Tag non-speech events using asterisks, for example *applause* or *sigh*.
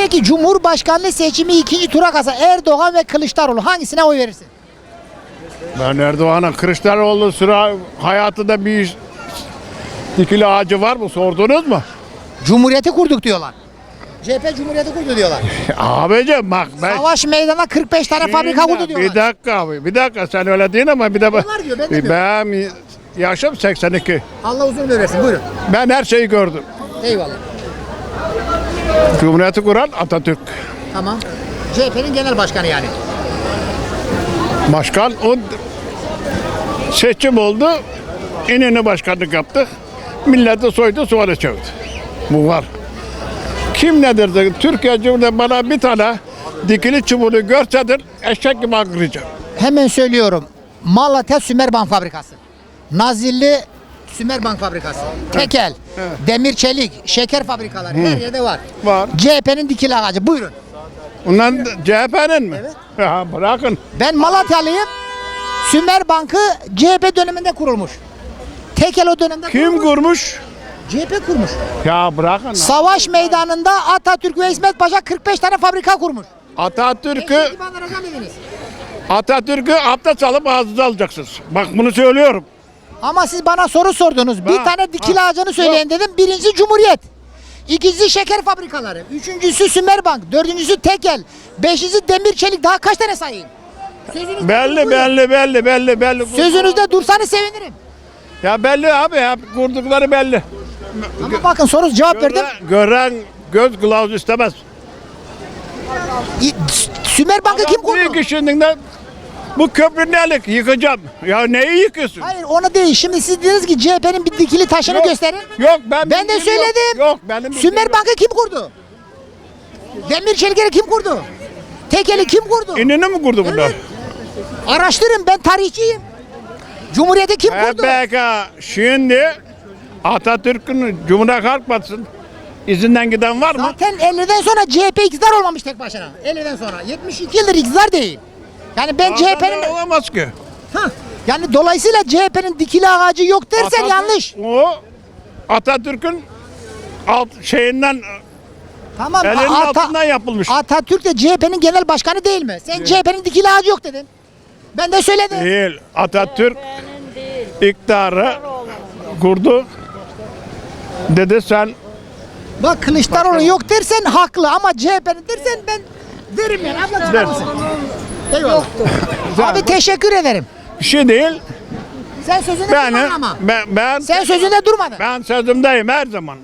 Peki Cumhurbaşkanlığı seçimi ikinci tura kalsa Erdoğan ve Kılıçdaroğlu hangisine oy verirsin? Ben Erdoğan'a Kılıçdaroğlu sıra hayatında bir dikili ağacı var mı sordunuz mu? Cumhuriyeti kurduk diyorlar. CHP Cumhuriyeti kurdu diyorlar. *laughs* Abicim bak ben... Savaş meydana 45 tane fabrika kurdu diyorlar. Bir dakika abi bir dakika sen öyle değil ama bir de Onlar diyor, ben demiyorum. ben yaşım 82. Allah uzun ömür versin buyurun. Ben her şeyi gördüm. Eyvallah. Cumhuriyeti kuran Atatürk. Tamam. CHP'nin genel başkanı yani. Başkan o seçim oldu. İnönü başkanlık yaptı. Milleti soydu sonra çöktü. Bu var. Kim nedir? de Türkiye Cumhuriyeti bana bir tane dikili çubuğunu görsedir eşek gibi akıracağım. Hemen söylüyorum. Malatya Sümerbank Fabrikası. Nazilli Sümerbank Fabrikası. Tekel, demir çelik, şeker fabrikaları her yerde var. Var. CHP'nin dikili ağacı. Buyurun. Bundan CHP'nin mi? Evet. Ya bırakın. Ben Malatyalıyım. Sümerbank'ı CHP döneminde kurulmuş. Tekel o dönemde Kim kurulmuş. kurmuş? CHP kurmuş. Ya bırakın. Savaş meydanında Atatürk ve İsmet Paşa 45 tane fabrika kurmuş. Atatürk'ü Eşek gibi anlatacağım dediniz. Atatürk'ü abdest alıp ağzınıza alacaksınız. Bak bunu söylüyorum. Ama siz bana soru sordunuz. Bir tane dikili ağacını söyleyin dedim. Birincisi Cumhuriyet. İkincisi şeker fabrikaları. Üçüncüsü Sümerbank. Dördüncüsü Tekel. Beşincisi Demir Çelik. Daha kaç tane sayayım? Sözünüzde Belli belli belli belli belli. Sözünüzde dursanız sevinirim. Ya belli abi ya kurdukları belli. Ama bakın soru cevap verdim. Gören, gören göz kılavuz istemez. İ- Sümerbank'ı kim kurdu? Büyük işinden bu köprü nelik yıkacağım. Ya neyi yıkıyorsun? Hayır onu değil. Şimdi siz dediniz ki CHP'nin bir dikili taşını Yok, gösterin. Yok ben Ben de bildiğim yok. söyledim. Yok, benim bildiğim Sümerbank'ı kim kurdu? Demir Çelik'i kim kurdu? Tekel'i kim kurdu? yok. İnini mi kurdu bunlar? Araştırın ben tarihçiyim. Cumhuriyeti kim kurdu? HBK şimdi Atatürk'ün Cumhuriyet Halk Partisi'nin izinden giden var mı? Zaten 50'den sonra CHP iktidar olmamış tek başına. 50'den sonra. 72 yıldır iktidar değil. Yani ben CHP'nin olamaz ki. yani dolayısıyla CHP'nin dikili ağacı yok dersen Atatürk- yanlış. O Atatürk'ün alt şeyinden Tamam. elinin Ata- altından yapılmış. Atatürk de CHP'nin genel başkanı değil mi? Sen CHP'nin dikili ağacı yok dedin. Ben de söyledim. Değil. Atatürk iktidarı kurdu. Dedi sen Bak Kılıçdaroğlu yok dersen haklı ama CHP'nin dersen ben derim yani. Abla çıkar Eyvallah. Abi teşekkür ederim. bir şey değil. Sen sözünde Ben durmadın ama. ben ben, Sen sözünde durmadın. ben sözümdeyim her zaman.